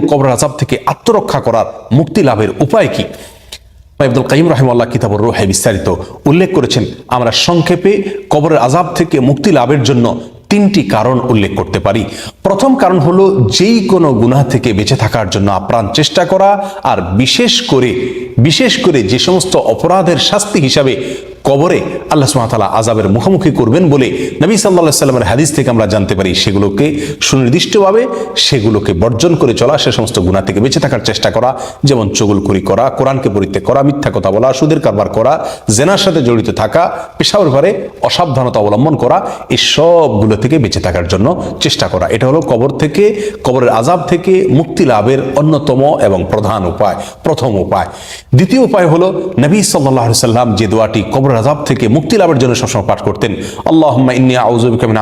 কবর আজাব থেকে আত্মরক্ষা করার মুক্তি লাভের উপায় কি? আব্দুল কাইম রহমাল্লাহ কিতাবুর রোহে বিস্তারিত উল্লেখ করেছেন, আমরা সংক্ষেপে কবরের আজাব থেকে মুক্তি লাভের জন্য তিনটি কারণ উল্লেখ করতে পারি। প্রথম কারণ হলো যেই কোনো গুনাহ থেকে বেঁচে থাকার জন্য আপ্রাণ চেষ্টা করা, আর বিশেষ করে বিশেষ করে যে সমস্ত অপরাধের শাস্তি হিসাবে কবরে আল্লাহ সুমাতালা আজাবের মুখোমুখি করবেন বলে নবী সাল্লাহ সাল্লামের হাদিস থেকে আমরা জানতে পারি সেগুলোকে সুনির্দিষ্টভাবে সেগুলোকে বর্জন করে চলা, সে সমস্ত গুণা থেকে বেঁচে থাকার চেষ্টা করা, যেমন চগুলকুরি করা, কোরআনকে পরিত্যাগ করা, মিথ্যা কথা বলা, সুদের কারবার করা, জেনার সাথে জড়িত থাকা, পেশাওয়ার ঘরে অসাবধানতা অবলম্বন করা, এই সবগুলো থেকে বেঁচে থাকার জন্য চেষ্টা করা। এটা হলো কবর থেকে, কবরের আজাব থেকে মুক্তি লাভের অন্যতম এবং প্রধান উপায়, প্রথম উপায়। দ্বিতীয় উপায় হলো নবী সাল্লাহ সাল্লাম যে দোয়াটি কবর আজাব থেকে মুক্তি লাভের জন্য সবসময় পাঠ করতেন। আল্লাহ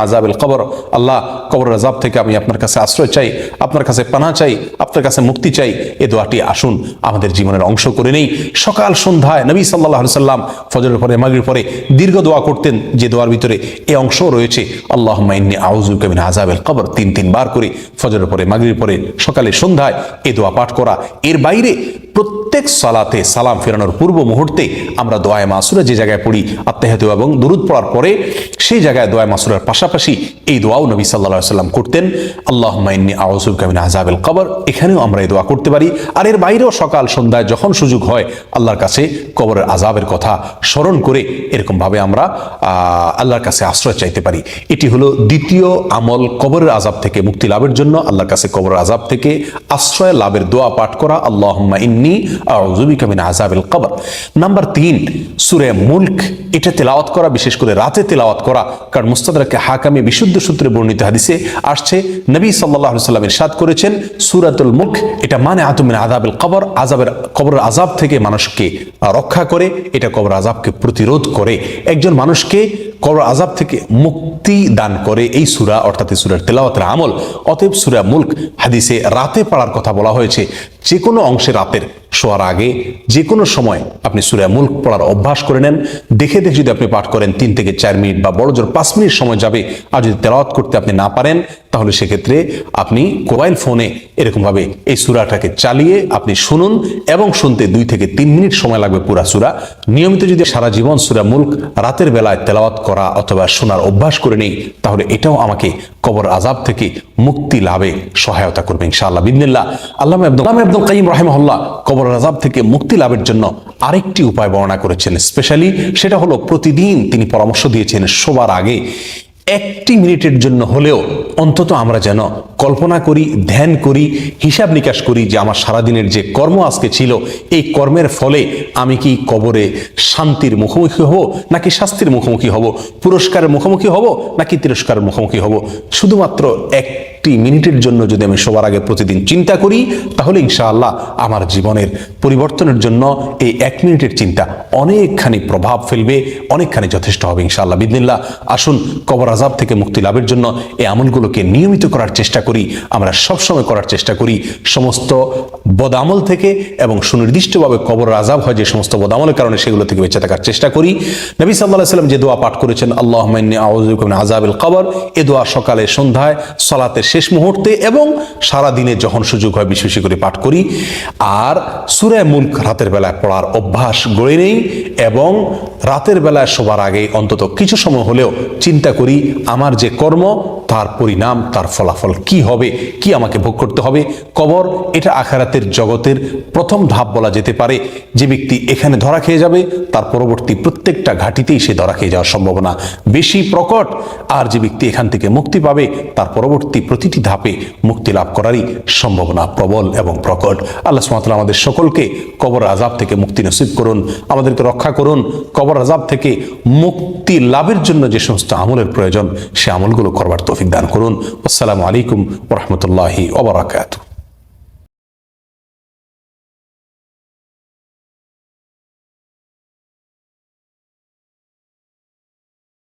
আজাবিল কবর। আল্লাহ কবর আজাব থেকে আমি আপনার কাছে আশ্রয় চাই, আপনার কাছে পানা চাই, আপনার কাছে মুক্তি চাই। এ দোয়াটি আসুন, আমাদের জীবনের অংশ করে নেই। সকাল সন্ধ্যায় নবী সাল্লাহ সাল্লাম ফজরের পরে মাগরির পরে দীর্ঘ দোয়া করতেন, যে দোয়ার ভিতরে এ অংশ রয়েছে। আল্লাহ ইন্নি আউজুবিকা মিন আজাবিল কবর। তিন তিনবার করে ফজরের পরে মাগরির পরে সকালে সন্ধ্যায় এ দোয়া পাঠ করা। এর বাইরে প্রত্যেক সালাতে সালাম ফেরানোর পূর্ব মুহূর্তে আমরা দোয়ায় মাসুরা যে জায়গায় পড়ি আত্মাহাত এবং দরুদ পড়ার পরে সেই জায়গায় দোয়া মাসুরার পাশাপাশি এই দোয়াও নবী সাল্লা সাল্লাম করতেন। আল্লাহ মাইন্নি আউজুল কামিন আজাবেল কবর। এখানেও আমরা এই দোয়া করতে পারি। আর এর বাইরেও সকাল সন্ধ্যায় যখন সুযোগ হয়, আল্লাহর কাছে কবরের আজাবের কথা স্মরণ করে এরকমভাবে আমরা আল্লাহর কাছে আশ্রয় চাইতে পারি। এটি হলো দ্বিতীয় আমল কবরের আজাব থেকে মুক্তি লাভের জন্য। আল্লাহর কাছে কবরের আজাব থেকে আশ্রয়, লাভের দোয়া পাঠ করা। আল্লাহ ইন্নি আউজুবিকা মিন আজাবিল কবর নাম্বার তিন সুরে মুল্ক এটা তেলাওয়াত করা, বিশেষ করে রাতে তেলাওয়াত করা। কারণ মুস্তাদারকে হাকামে বিশুদ্ধ সূত্রে বর্ণিত হাদিসে আসছে, নবী সাল্লাহ সাল্লাম ইরশাদ করেছেন, সুরাতুল মুখ এটা মানে আতুমিন আজাবিল কবর আজাবের কবরের আজাব থেকে মানুষকে রক্ষা করে, এটা কবর আজাবকে প্রতিরোধ করে। একজন মানুষকে কবর আজাব থেকে মুক্তি দান করে এই সুরা, অর্থাৎ এই সুরার তেলাওয়াতের আমল। অতএব সুরা মুল্ক হাদিসে রাতে পড়ার কথা বলা হয়েছে, যে কোনো অংশে রাতের শোয়ার আগে যে কোনো সময় আপনি সুরা মুল্ক পড়ার অভ্যাস করে নেন। দেখে দেখে যদি আপনি পাঠ করেন, তিন থেকে চার মিনিট বা বড় জোর পাঁচ মিনিট সময় যাবে, আর যদি তেলাওয়াত করতে আপনি না পারেন তাহলে সেক্ষেত্রে আপনি মোবাইল ফোনে এরকমভাবে এই সুরাটাকে চালিয়ে আপনি শুনুন এবং শুনতে দুই থেকে তিন মিনিট সময় লাগবে পুরা সুরা। নিয়মিত যদি সারা জীবন সুরা মুল্ক রাতের বেলায় তেলাওয়াত করা অথবা শোনার অভ্যাস করে নেই, তাহলে এটাও আমাকে কবর আজাব থেকে মুক্তি লাভে সহায়তা করবে ইনশাআল্লাহ। বিদিনিল্লাহ। আল্লাহ আব্দুল আল্লাহ আব্দুল কাইম রাহিমহল্লা কবর আজাব থেকে মুক্তি লাভের জন্য আরেকটি উপায় বর্ণনা করেছেন। স্পেশালি সেটা হলো প্রতিদিন তিনি পরামর্শ দিয়েছেন শোবার আগে। একটি মিনিটের জন্য হলেও অন্তত আমরা যেন কল্পনা করি, ধ্যান করি, হিসাব নিকাশ করি যে আমার সারাদিনের যে কর্ম আজকে ছিল, এই কর্মের ফলে আমি কি কবরে শান্তির মুখোমুখি হব, নাকি শাস্তির মুখোমুখি হব, পুরস্কারের মুখোমুখি হব, নাকি তিরস্কারের মুখোমুখি হব? শুধুমাত্র একটি মিনিটের জন্য যদি আমি সবার আগে প্রতিদিন চিন্তা করি, তাহলে ইনশাআল্লাহ আমার জীবনের পরিবর্তনের জন্য এই এক মিনিটের চিন্তা অনেকখানি প্রভাব ফেলবে, অনেকখানি যথেষ্ট হবে ইনশাআল্লাহ। বিদিনিল্লাহ, আসুন কবর আজাব থেকে মুক্তি লাভের জন্য এই আমলগুলোকে নিয়মিত করার চেষ্টা করি, আমরা সবসময় করার চেষ্টা করি সমস্ত বদামল থেকে এবং সুনির্দিষ্টভাবে কবর আজাব হয় যে সমস্ত বদামলের কারণে সেগুলো থেকে বেঁচে থাকার চেষ্টা করি। নবী সাল্লাহ সাল্লাম যে দোয়া পাঠ করেছেন আল্লাহ আজাবিল কবর এ দোয়া সকালে, সন্ধ্যায়, সলাতের শেষ মুহূর্তে এবং সারা দিনে যখন সুযোগ হয় বেশি বেশি করে পাঠ করি। আর সুরায় মুল্ক রাতের বেলায় পড়ার অভ্যাস গড়ে নেই এবং রাতের বেলায় শোবার আগে অন্তত কিছু সময় হলেও চিন্তা করি, আমার যে কর্ম তার পরিণাম, তার ফলাফল কি হবে, কি আমাকে ভোগ করতে হবে? কবর, এটা আখারাতের জগতের প্রথম ধাপ বলা যেতে পারে। যে ব্যক্তি এখানে ধরা খেয়ে যাবে, তার পরবর্তী প্রত্যেকটা ঘাটিতেই সে ধরা খেয়ে যাওয়ার সম্ভাবনা বেশি প্রকট। আর যে ব্যক্তি এখান থেকে মুক্তি পাবে, তার পরবর্তী প্রতিটি ধাপে মুক্তি লাভ করারই সম্ভাবনা প্রবল এবং প্রকট। আল্লাহ সুমাতাল আমাদের সকলকে কবর আজাব থেকে মুক্তি নসিব করুন, আমাদেরকে রক্ষা করুন। কবর আজাব থেকে মুক্তি লাভের জন্য যে সমস্ত আমলের প্রয়োজন, সে আমলগুলো করবার তৌফিক দান করুন আসসালামু আলাইকুম ওরহমতুল্লাহি ওবরাকাতু